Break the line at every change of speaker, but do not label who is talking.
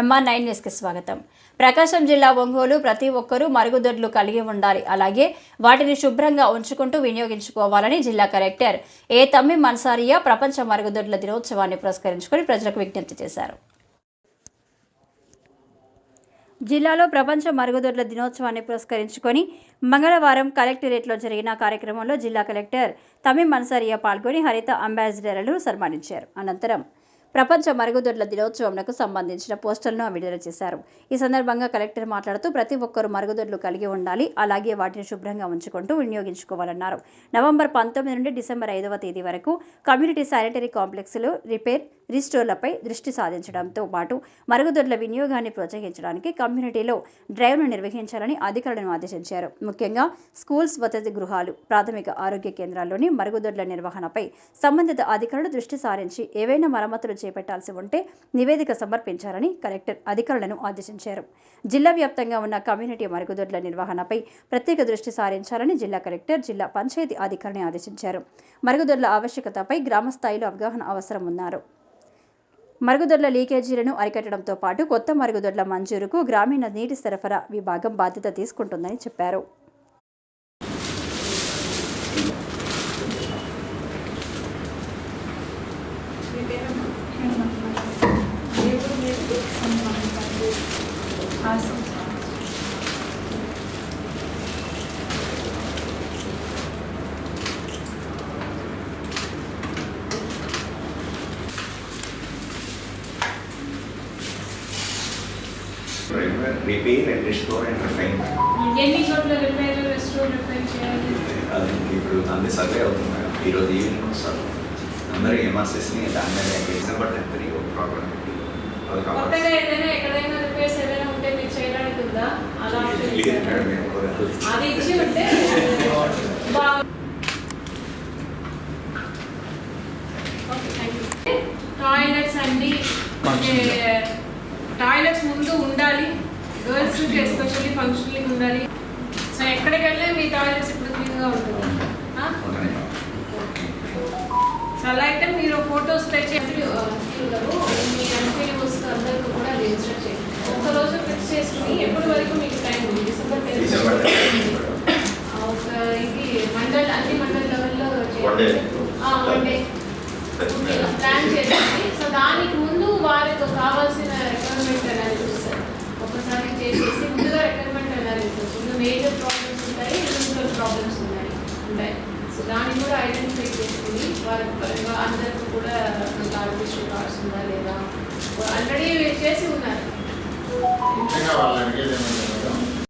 MR nine న్యూస్కి స్వాగతం. ప్రకాశం జిల్లా ఒంగోలు ప్రతి ఒక్కరూ మరుగుదొడ్లు కలిగి ఉండాలి. అలాగే వాటిని శుభ్రంగా ఉంచుకుంటూ వినియోగించుకోవాలని జిల్లా కలెక్టర్ ఏ తమ్మి మన్సారియా ప్రపంచ మరుగుదొడ్ల దినోత్సవాన్ని పురస్కరించుకొని ప్రజలకు విజ్ఞప్తి చేశారు. జిల్లాలో ప్రపంచ మరుగుదొడ్ల దినోత్సవాన్ని పురస్కరించుకొని మంగళవారం కలెక్టరేట్లో జరిగిన కార్యక్రమంలో జిల్లా కలెక్టర్ తమిం మన్సారియా పాల్గొని హరిత అంబాసిడర్లను సన్మానించారు. అనంతరం ప్రపంచ మరుగుదొడ్ల దినోత్సవంకు సంబంధించిన పోస్టర్లను విడుదల చేశారు. ఈ సందర్భంగా కలెక్టర్ మాట్లాడుతూ ప్రతి ఒక్కరూ మరుగుదొడ్లు కలిగి ఉండాలి అలాగే వాటిని శుభ్రంగా ఉంచుకుంటూ వినియోగించుకోవాలన్నారు. నవంబర్ పంతొమ్మిది నుండి డిసెంబర్ ఐదవ తేదీ వరకు కమ్యూనిటీ శానిటరీ కాంప్లెక్స్లు రిపేర్ రిస్టోర్లపై దృష్టి సాధించడంతో పాటు మరుగుదొడ్ల వినియోగాన్ని ప్రోత్సహించడానికి కమ్యూనిటీలో డ్రైవ్ను నిర్వహించాలని అధికారులను ఆదేశించారు. ముఖ్యంగా స్కూల్స్ వసతి గృహాలు ప్రాథమిక ఆరోగ్య కేంద్రాల్లోని మరుగుదొడ్ల నిర్వహణపై సంబంధిత అధికారులు దృష్టి సారించి ఏవైనా మరమ్మతులు చేపట్టాల్సి ఉంటే నివేదిక సమర్పించాలని కలెక్టర్ అధికారులను ఆదేశించారు. జిల్లా వ్యాప్తంగా ఉన్న కమ్యూనిటీ మరుగుదొడ్ల నిర్వహణపై ప్రత్యేక దృష్టి సారించాలని జిల్లా కలెక్టర్ జిల్లా పంచాయతీ అధికారిని ఆదేశించారు. మరుగుదొడ్ల ఆవశ్యకతపై గ్రామస్థాయిలో అవగాహన అవసరం ఉన్నారు. మరుగుదొడ్ల లీకేజీలను అరికట్టడంతో పాటు కొత్త మరుగుదొడ్ల మంజూరుకు గ్రామీణ నీటి సరఫరా విభాగం బాధ్యత తీసుకుంటుందని చెప్పారు.
repair and restore and refine
ఎన్ని చోట్ల రిపేర్ రెస్టోర్ రిపేర్ చేయాలి
అది ఇప్పుడు దాన్ని సర్వే అవుతుంది మేడం ఈరోజు ఈవినింగ్ వస్తారు అందరూ ఎంఆర్సెస్ని దాని మీద డిసెంబర్ టెన్త్ ఒక ప్రోగ్రామ్ పెట్టి
కొత్తగా ఏదైనా ఎక్కడైనా రిపేర్స్ ఏదైనా ఉంటే మీరు చేయడానికి ఉందా? అలా అది ఇచ్చి ఉంటే టాయిలెట్స్ అండి టాయిలెట్స్ ముందు ఉండాలి. గర్ల్స్కి ఎస్పెషల్లీ ఫంక్షనలింగ్ ఉండాలి. సో ఎక్కడికి వెళ్ళినా మీ టాయిలెట్స్ ఇప్పుడు క్లీన్గా ఉంటుంది అలా అయితే మీరు ఫొటోస్ మీ ఎంపీఓస్ అందరికీ కూడా రిజిస్టర్ చేయండి. ఒక రోజు ఫిక్స్ చేసుకుని ఎప్పటి వరకు మీకు టైం ఉంది? December
December
tenth
10th madam.
ఒక ఇది మండల్ అన్ని మండల్ లెవెల్లో. వన్ డే ప్లాన్ చేసేసి సో దానికి ముందు వారికి కావాల్సిన రిక్వైర్మెంట్ చేసుకుని పరంగా అందరికీ కూడా ఆర్టిస్ట్ కార్డ్స్ ఉందా లేదా? ఆల్రెడీ చేసి ఉన్నారు.